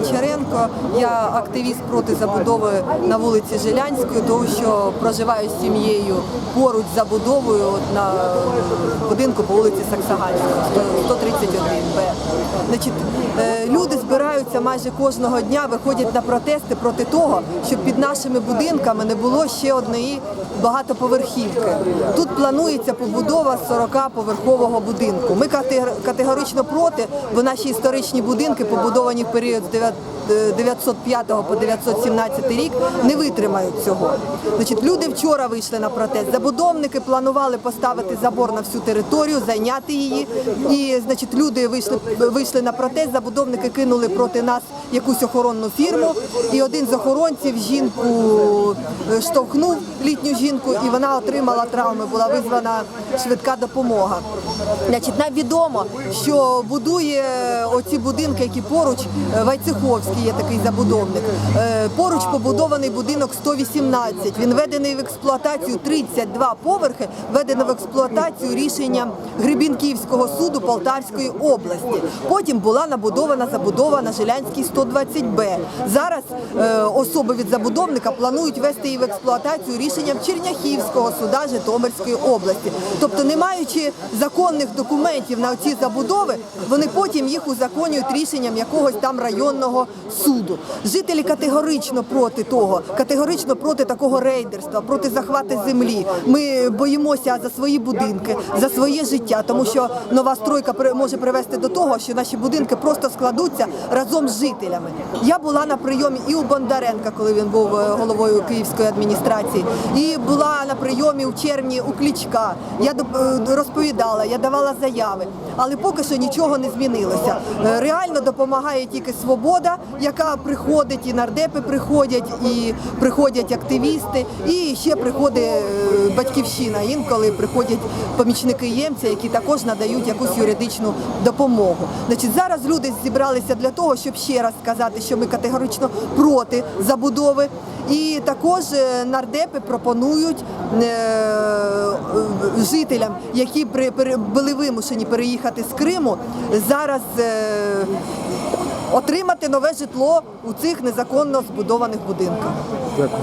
Гончаренко. Я активіст проти забудови на вулиці Жилянської, тому що проживаю з сім'єю поруч з забудовою на будинку по вулиці Саксаганського, 131 Б. Е, люди збираються майже кожного дня, виходять на протести проти того, щоб під нашими будинками не було ще одної багатоповерхівки. Тут планується побудова 40-поверхового будинку. Ми категорично проти, бо наші історичні будинки, побудовані в період з 9 е, 905 по 917 рік, не витримають цього. Значить, люди вчора вийшли на протест. Забудовники планували поставити забор на всю територію, зайняти її. І значить, люди вийшли вийшли на протест. Забудовники кинули проти нас якусь охоронну фірму. І один з охоронців жінку е, штовхнув літню жінку, і вона отримала травми. Була визвана швидка допомога. Значить, нам відомо, що будує оці будинки, які поруч е, Вайцеховський є такий забудовник. Е, Поруч побудований будинок 118. Він введений в експлуатацію 32 поверхи, введено в експлуатацію рішенням Гребінківського суду Полтавської області. Потім була набудована забудова на Жилянській 120Б. Зараз е, особи від забудовника планують ввести її в експлуатацію рішенням Черняхівського суда Житомирської області. Тобто, не маючи законних документів на ці забудови, вони потім їх узаконюють рішенням якогось там районного суду. Жителі категорично проти того, категорично проти такого рейдерства, проти захвату землі. Ми боїмося за свої будинки, за своє життя, тому що нова стройка може привести до того, що наші будинки просто складуться разом з жителями. Я була на прийомі і у Бондаренка, коли він був е, головою Київської адміністрації, і була на прийомі у червні у Клічка. Я е, розповідала, я давала заяви, але поки що нічого не змінилося. Е, Реально допомагає тільки свобода, яка приходить, і нардепи приходять, і приходять активісти, і ще приходить е, батьківщина. Інколи приходять помічники ємця, які також надають якусь юридичну допомогу. Значить, зараз люди зібралися для того, щоб ще раз сказати, що ми категорично проти забудови. І також е, нардепи пропонують е, жителям, які були вимушені переїхати з Криму, зараз отримати нове житло у цих незаконно збудованих будинках. Дякую.